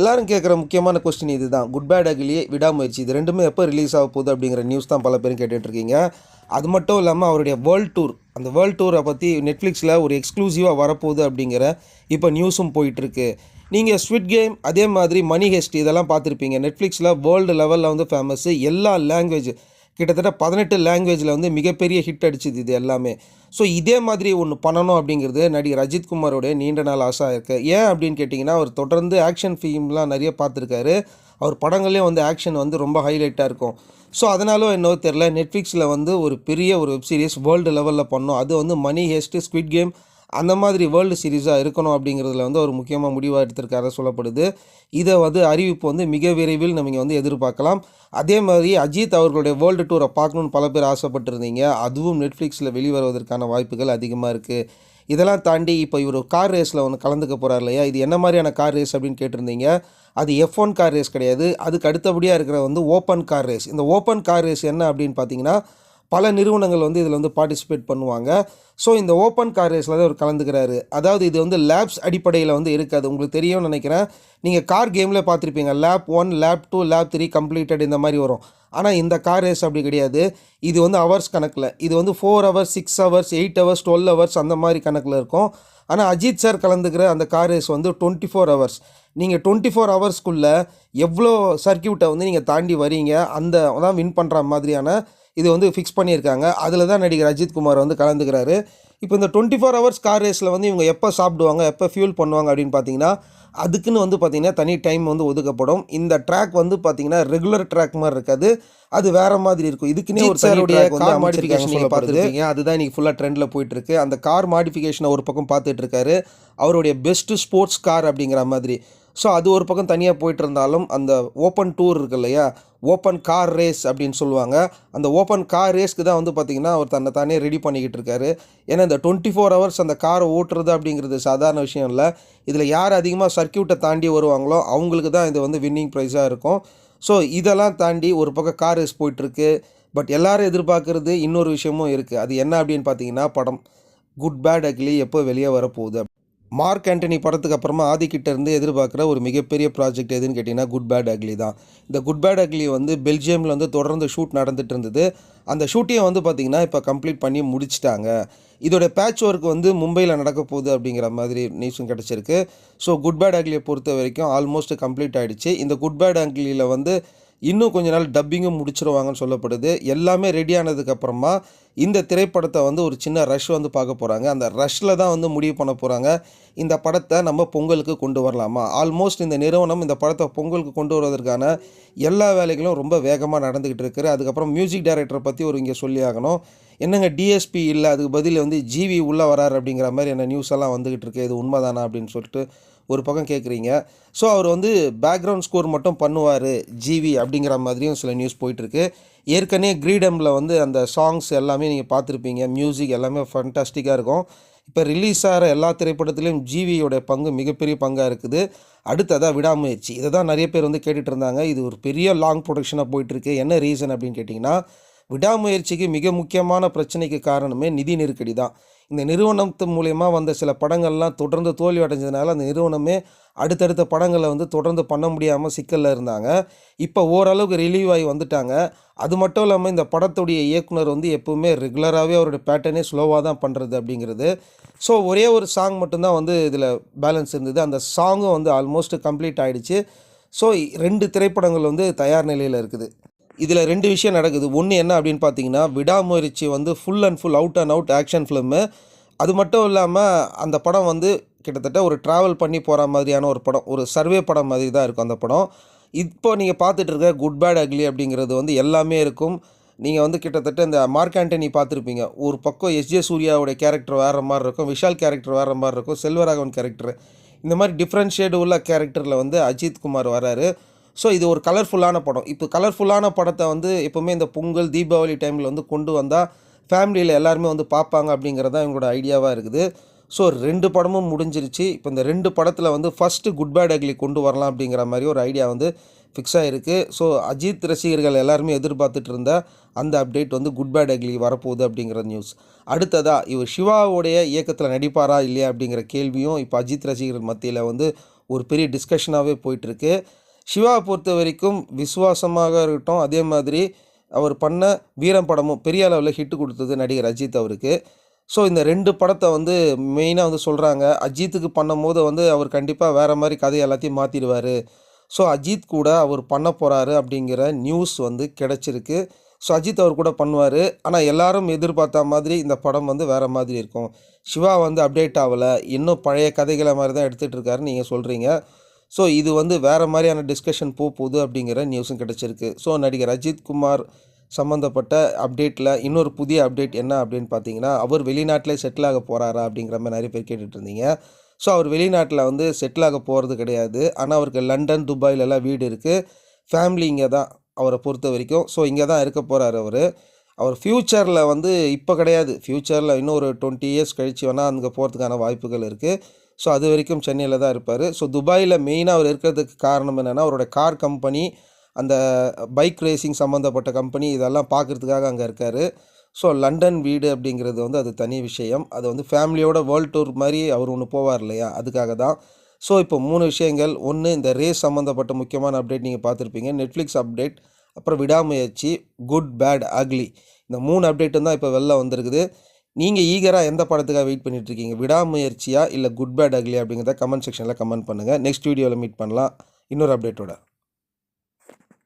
எல்லாரும் கேட்குற முக்கியமான கொஸ்டின் இதுதான். குட் பேட் அகிலியே விடாமுயற்சி. இது ரெண்டுமே எப்போ ரிலீஸ் ஆக போகுது அப்படிங்கிற நியூஸ் தான் பல பேரும் கேட்டுட்ருக்கீங்க. அது மட்டும் இல்லாமல் அவருடைய வேர்ல்ட் டூர் அந்த வேர்ல்ட் டூரை பற்றி நெட்ஃப்ளிக்ஸில் ஒரு எக்ஸ்க்ளூசிவாக வரப்போகுது அப்படிங்கிற இப்போ நியூஸும் போயிட்டுருக்கு நீங்கள் ஸ்விட் கேம் அதே மாதிரி மணி ஹெஸ்ட் இதெல்லாம் பார்த்துருப்பீங்க. நெட்ஃப்ளிக்ஸில் வேர்ல்டு லெவலில் வந்து ஃபேமஸ்ஸு எல்லா லாங்குவேஜ் கிட்டத்தட்ட பதினெட்டு லாங்குவேஜில் வந்து மிகப்பெரிய ஹிட் அடிச்சுது இது எல்லாமே. ஸோ இதே மாதிரி ஒன்று பண்ணணும் அப்படிங்கிறது நடிகர் அஜித் குமாரோடைய நீண்ட நாள் ஆசை இருக்கு. ஏன் அப்படின்னு கேட்டிங்கன்னா அவர் தொடர்ந்து ஆக்ஷன் ஃபிலிம்லாம் நிறைய பார்த்துருக்காரு. அவர் படங்கள்லேயும் வந்து ஆக்ஷன் வந்து ரொம்ப ஹைலைட்டாக இருக்கும். ஸோ அதனாலும் என்னவோ தெரில நெட்ஃப்ளிக்ஸில் வந்து ஒரு பெரிய ஒரு வெப்சீரிஸ் வேர்ல்டு லெவலில் பண்ணோம். அது வந்து மணி ஹேஸ்ட்டு ஸ்குவிட் கேம் அந்த மாதிரி வேர்ல்டு சீரிஸாக இருக்கணும் அப்படிங்கிறதுல வந்து ஒரு முக்கியமாக முடிவாக எடுத்திருக்காரு சொல்லப்படுது. இதை வந்து அறிவிப்பு வந்து மிக விரைவில் நம்ம வந்து எதிர்பார்க்கலாம். அதே மாதிரி அஜித் அவர்களுடைய வேர்ல்டு டூரை பார்க்கணுன்னு பல பேர் ஆசைப்பட்டிருந்தீங்க. அதுவும் நெட்ஃப்ளிக்ஸில் வெளிவருவதற்கான வாய்ப்புகள் அதிகமாக இருக்குது இதெல்லாம் தாண்டி இப்போ இவர் கார் ரேஸில் ஒன்று கலந்துக்க போகிறார் இல்லையா? இது என்ன மாதிரியான கார் ரேஸ் அப்படின்னு கேட்டிருந்தீங்க. அது எஃப் ஒன் கார் ரேஸ் கிடையாது. அதுக்கு அடுத்தபடியாக இருக்கிற வந்து ஓப்பன் கார் ரேஸ் இந்த ஓப்பன் கார் ரேஸ் என்ன அப்படின்னு பார்த்தீங்கன்னா பல நிறுவனங்கள் வந்து இதில் வந்து பார்ட்டிசிபேட் பண்ணுவாங்க. ஸோ இந்த ஓப்பன் கார் ரேஸில் தான் அவர் கலந்துக்கிறாரு. அதாவது இது வந்து லேப்ஸ் அடிப்படையில் வந்து இருக்காது உங்களுக்கு தெரியும்னு நினைக்கிறேன். நீங்கள் கார் கேமில் பார்த்துருப்பீங்க. Lap one lap two lap three completed இந்த மாதிரி வரும். ஆனால் இந்த கார் ரேஸ் அப்படி கிடையாது. இது வந்து ஹவர்ஸ் கணக்கில். இது வந்து four hours six hours eight hours twelve hours அந்த மாதிரி கணக்கில் இருக்கும். ஆனால் அஜித் சார் கலந்துக்கிற அந்த கார் ரேஸ் வந்து டுவெண்ட்டி ஃபோர் ஹவர்ஸ் நீங்கள் டுவெண்ட்டி ஃபோர் ஹவர்ஸ்க்குள்ளே எவ்வளோ சர்க்கியூட்டை வந்து நீங்கள் தாண்டி வரீங்க அந்த தான் வின் பண்ணுற மாதிரியான இது வந்து ஃபிக்ஸ் பண்ணியிருக்காங்க. அதில் தான் நடிகர் அஜித் குமார் வந்து கலந்துக்கிறாரு. இப்போ இந்த டுவெண்ட்டி ஃபோர் ஹவர்ஸ் கார் ரேஸில் வந்து இவங்க எப்போ சாப்பிடுவாங்க எப்போ ஃபியூல் பண்ணுவாங்க அப்படின்னு பார்த்தீங்கன்னா அதுக்குன்னு வந்து பார்த்தீங்கன்னா தனி டைம் வந்து ஒதுக்கப்படும். இந்த ட்ராக் வந்து பார்த்தீங்கன்னா ரெகுலர் ட்ராக் மாதிரி இருக்காது. அது வேற மாதிரி இருக்கும். இதுக்குன்னே ஒரு சாருடைய கார் மாடிஃபிகேஷன் நீங்கள் பார்த்துருக்கீங்க அதுதான் இன்னைக்கு ஃபுல்லாக ட்ரெண்டில் போயிட்டு இருக்கு அந்த கார் மாடிஃபிகேஷனை ஒரு பக்கம் பார்த்துட்டு இருக்காரு. அவருடைய பெஸ்ட் ஸ்போர்ட்ஸ் கார் அப்படிங்கிற மாதிரி. ஸோ அது ஒரு பக்கம் தனியாக போயிட்டு இருந்தாலும் அந்த ஓப்பன் டூர் இருக்கு இல்லையா ஓப்பன் கார் ரேஸ் அப்படின்னு சொல்லுவாங்க. அந்த ஓப்பன் கார் ரேஸ்க்கு தான் வந்து பார்த்திங்கன்னா அவர் தன்னை தானே ரெடி பண்ணிக்கிட்டு இருக்காரு ஏன்னா இந்த டுவெண்ட்டி ஃபோர் ஹவர்ஸ் அந்த காரை ஓட்டுறது அப்படிங்கிறது சாதாரண விஷயம் இல்லை. இதில் யார் அதிகமாக சர்க்கியூட்டை தாண்டி வருவாங்களோ அவங்களுக்கு தான் இது வந்து வின்னிங் ப்ரைஸாக இருக்கும். ஸோ இதெல்லாம் தாண்டி ஒரு பக்கம் கார் ரேஸ் போயிட்டுருக்கு. பட் எல்லாரும் எதிர்பார்க்குறது இன்னொரு விஷயமும் இருக்குது அது என்ன அப்படின்னு பார்த்தீங்கன்னா படம். குட் பேட் அக்லி எப்போ வெளியே வரப்போகுது? மார்க் ஆண்டனி படத்துக்கு அப்புறமா ஆதிக்கிட்ட இருந்து எதிர்பார்க்குற ஒரு மிகப்பெரிய ப்ராஜெக்ட் எதுன்னு கேட்டிங்கன்னா குட் பேட் அக்லி தான். இந்த குட் பேட் அக்லி வந்து பெல்ஜியமில் வந்து தொடர்ந்து ஷூட் நடந்துட்டு இருந்தது. அந்த ஷூட்டையும் வந்து பார்த்திங்கன்னா இப்போ கம்ப்ளீட் பண்ணி முடிச்சிட்டாங்க. இதோட பேட்ச் ஒர்க் வந்து மும்பையில் நடக்க போகுது அப்படிங்கிற மாதிரி நியூஸும் கிடச்சிருக்கு. ஸோ குட் பேட் அக்லியை பொறுத்த வரைக்கும் ஆல்மோஸ்ட் கம்ப்ளீட் ஆகிடுச்சு இந்த குட் பேட் அக்லியில் வந்து இன்னும் கொஞ்ச நாள் டப்பிங்கும் முடிச்சிருவாங்கன்னு சொல்லப்படுது. எல்லாமே ரெடி ஆனதுக்கப்புறமா இந்த திரைப்படத்தை வந்து ஒரு சின்ன ரஷ் வந்து பார்க்க போகிறாங்க அந்த ரஷ்ஷில் தான் வந்து முடிவு பண்ண போகிறாங்க இந்த படத்தை நம்ம பொங்கலுக்கு கொண்டு வரலாமா? ஆல்மோஸ்ட் இந்த நிறுவனம் இந்த படத்தை பொங்கலுக்கு கொண்டு வருவதற்கான எல்லா வேலைகளும் ரொம்ப வேகமாக நடந்துக்கிட்டு இருக்குது. அதுக்கப்புறம் மியூசிக் டைரக்டரை பற்றி ஒரு இங்கே சொல்லி ஆகணும். என்னங்க டிஎஸ்பி இல்லை அதுக்கு பதில் வந்து ஜிவி உள்ளே வரார் அப்படிங்கிற மாதிரி என்ன நியூஸ் எல்லாம் வந்துக்கிட்டு இருக்கு. இது உண்மைதானா அப்படின்னு சொல்லிட்டு ஒரு பக்கம் கேட்குறீங்க. ஸோ அவர் வந்து பேக்ரவுண்ட் ஸ்கோர் மட்டும் பண்ணுவார் ஜிவி அப்படிங்கிற மாதிரியும் சில நியூஸ் போயிட்டுருக்கு. ஏற்கனவே கிரீடமில் வந்து அந்த சாங்ஸ் எல்லாமே நீங்கள் பார்த்துருப்பீங்க. மியூசிக் எல்லாமே ஃபண்டாஸ்டிக்காக இருக்கும். இப்போ ரிலீஸ் ஆகிற எல்லா திரைப்படத்துலேயும் ஜிவியோடைய பங்கு மிகப்பெரிய பங்காக இருக்குது. அடுத்ததாக விடாமுயற்சி. இதை தான் நிறைய பேர் வந்து கேட்டுகிட்டு இருந்தாங்க. இது ஒரு பெரிய லாங் ப்ரொடக்ஷனாக போயிட்டுருக்கு. என்ன ரீசன் அப்படின்னு கேட்டிங்கன்னா விடாமுயற்சிக்கு மிக முக்கியமான பிரச்சனைக்கு காரணமே நிதி நெருக்கடி தான். இந்த நிறுவனத்து மூலயமா வந்த சில படங்கள்லாம் தொடர்ந்து தோல்வி அடைஞ்சதுனால அந்த நிறுவனமே அடுத்தடுத்த படங்களை வந்து தொடர்ந்து பண்ண முடியாமல் சிக்கலில் இருந்தாங்க. இப்போ ஓரளவுக்கு ரிலீவ் ஆகி வந்துட்டாங்க. அது மட்டும் இல்லாமல் இந்த படத்துடைய இயக்குனர் வந்து எப்போவுமே ரெகுலராகவே அவருடைய பேட்டர்னே ஸ்லோவாக தான் பண்ணுறது அப்படிங்கிறது. ஸோ ஒரே ஒரு சாங் மட்டும்தான் வந்து இதில் பேலன்ஸ் இருந்தது. அந்த சாங்கும் வந்து ஆல்மோஸ்ட் கம்ப்ளீட் ஆகிடுச்சு ஸோ ரெண்டு திரைப்படங்கள் வந்து தயார் நிலையில் இருக்குது. இதில் ரெண்டு விஷயம் நடக்குது. ஒன்று என்ன அப்படின்னு பார்த்தீங்கன்னா விடாமுயற்சி வந்து full and full out and out action film அது மட்டும் இல்லாமல் அந்த படம் வந்து கிட்டத்தட்ட ஒரு ட்ராவல் பண்ணி போகிற மாதிரியான ஒரு படம் ஒரு சர்வே படம் மாதிரி தான் இருக்கும் அந்த படம். இப்போ நீங்கள் பார்த்துட்டு இருக்க குட் பேட் அக்லி அப்படிங்கிறது வந்து எல்லாமே இருக்கும். நீங்கள் வந்து கிட்டத்தட்ட இந்த மார்க் ஆண்டனி பார்த்துருப்பீங்க. ஒரு பக்கம் எஸ்ஜே சூர்யாவுடைய கேரக்டர் வேறு மாதிரி இருக்கும் விஷால் கேரக்டர் வேறு மாதிரி இருக்கும் செல்வராகவன் கேரக்டர் இந்த மாதிரி டிஃப்ரெண்ட் ஷேடு உள்ள கேரக்டரில் வந்து அஜித் குமார் வராரு. ஸோ இது ஒரு கலர்ஃபுல்லான படம். இப்போ கலர்ஃபுல்லான படத்தை வந்து எப்போவுமே இந்த பொங்கல் தீபாவளி டைமில் வந்து கொண்டு வந்தால் ஃபேமிலியில் எல்லாருமே வந்து பார்ப்பாங்க அப்படிங்கிறது தான் இவங்களோட ஐடியாவாக இருக்குது. ஸோ ரெண்டு படமும் முடிஞ்சிருச்சு. இப்போ இந்த ரெண்டு படத்தில் வந்து ஃபஸ்ட்டு குட் பேட் அக்லி கொண்டு வரலாம் அப்படிங்கிற மாதிரி ஒரு ஐடியா வந்து ஃபிக்ஸ் ஆகிருக்கு ஸோ அஜித் ரசிகர்கள் எல்லாருமே எதிர்பார்த்துட்டு இருந்த அந்த அப்டேட் வந்து குட் பேட் அக்லி வரப்போகுது அப்படிங்கிற நியூஸ் அடுத்ததாக இவர் சிவாவுடைய இயக்கத்தில் நடிப்பாரா இல்லையா அப்படிங்கிற கேள்வியும் இப்போ அஜித் ரசிகர்கள் மத்தியில் வந்து ஒரு பெரிய டிஸ்கஷனாகவே போயிட்டுருக்கு சிவாவை பொறுத்த வரைக்கும் விசுவாசமாக இருக்கட்டும் அதே மாதிரி அவர் பண்ண வீரம் படமும் பெரிய அளவில் ஹிட் கொடுத்தது நடிகர் அஜித் அவருக்கு. ஸோ இந்த ரெண்டு படத்தை வந்து மெயினாக வந்து சொல்கிறாங்க அஜித்துக்கு பண்ணும்போது வந்து அவர் கண்டிப்பாக வேறு மாதிரி கதை எல்லாத்தையும் மாற்றிடுவார் ஸோ அஜித் கூட அவர் பண்ண போகிறாரு அப்படிங்கிற நியூஸ் வந்து கிடச்சிருக்கு. ஸோ அஜித் அவர் கூட பண்ணுவார். ஆனால் எல்லாரும் எதிர்பார்த்த மாதிரி இந்த படம் வந்து வேறு மாதிரி இருக்கும். சிவா வந்து அப்டேட் ஆகலை. இன்னும் பழைய கதைகளை மாதிரி தான் எடுத்துகிட்டு இருக்காருன்னு நீங்கள் சொல்கிறீங்க ஸோ இது வந்து வேறு மாதிரியான டிஸ்கஷன் போக போகுது அப்படிங்கிற நியூஸும் கிடச்சிருக்கு. ஸோ நடிகர் அஜித் குமார் சம்மந்தப்பட்ட அப்டேட்டில் இன்னொரு புதிய அப்டேட் என்ன அப்படின்னு பார்த்தீங்கன்னா அவர் வெளிநாட்டிலே செட்டில் ஆக போகிறாரா அப்படிங்கிற மாதிரி நிறைய பேர் கேட்டுட்டு இருந்தீங்க. ஸோ அவர் வெளிநாட்டில் வந்து செட்டில் ஆக போகிறது கிடையாது. ஆனால் அவருக்கு லண்டன் துபாயிலெல்லாம் வீடு இருக்குது ஃபேமிலி இங்கே தான் அவரை பொறுத்த வரைக்கும். ஸோ இங்கே தான் இருக்க போகிறார் அவர். அவர் ஃப்யூச்சரில் வந்து இப்போ கிடையாது. ஃப்யூச்சரில் இன்னும் ஒரு டுவெண்ட்டி இயர்ஸ் கழிச்சு வேணால் அங்கே போகிறதுக்கான வாய்ப்புகள் இருக்குது ஸோ அது வரைக்கும் சென்னையில் தான் இருப்பார். ஸோ துபாயில் மெயினாக அவர் இருக்கிறதுக்கு காரணம் என்னென்னா அவரோட கார் கம்பெனி அந்த பைக் ரேசிங் சம்மந்தப்பட்ட கம்பெனி இதெல்லாம் பார்க்குறதுக்காக அங்கே இருக்கார். ஸோ லண்டன் வீடு அப்படிங்கிறது வந்து அது தனி விஷயம். அது வந்து ஃபேமிலியோட வேர்ல்ட் டூர் மாதிரி அவர் ஒன்று போவார் இல்லையா? அதுக்காக தான். ஸோ இப்போ மூணு விஷயங்கள். ஒன்று இந்த ரேஸ் சம்மந்தப்பட்ட முக்கியமான அப்டேட் நீங்கள் பார்த்துருப்பீங்க. நெட்ஃப்ளிக்ஸ் அப்டேட் அப்புறம் விடாமுயற்சி குட் பேட் அக்லி இந்த மூணு அப்டேட்டும் தான் இப்போ வெளில வந்திருக்குது. நீங்கள் ஈகராக எந்த படத்துக்காக வெயிட் பண்ணிகிட்ருக்கீங்க இருக்கீங்க விடாமுயற்சியா இல்லை குட் பேட் அக்லி அப்படிங்கிறத கமெண்ட் செக்ஷனில் கமெண்ட் பண்ணுங்கள் நெக்ஸ்ட் வீடியோவில் மீட் பண்ணலாம். இன்னொரு அப்டேட்டோட.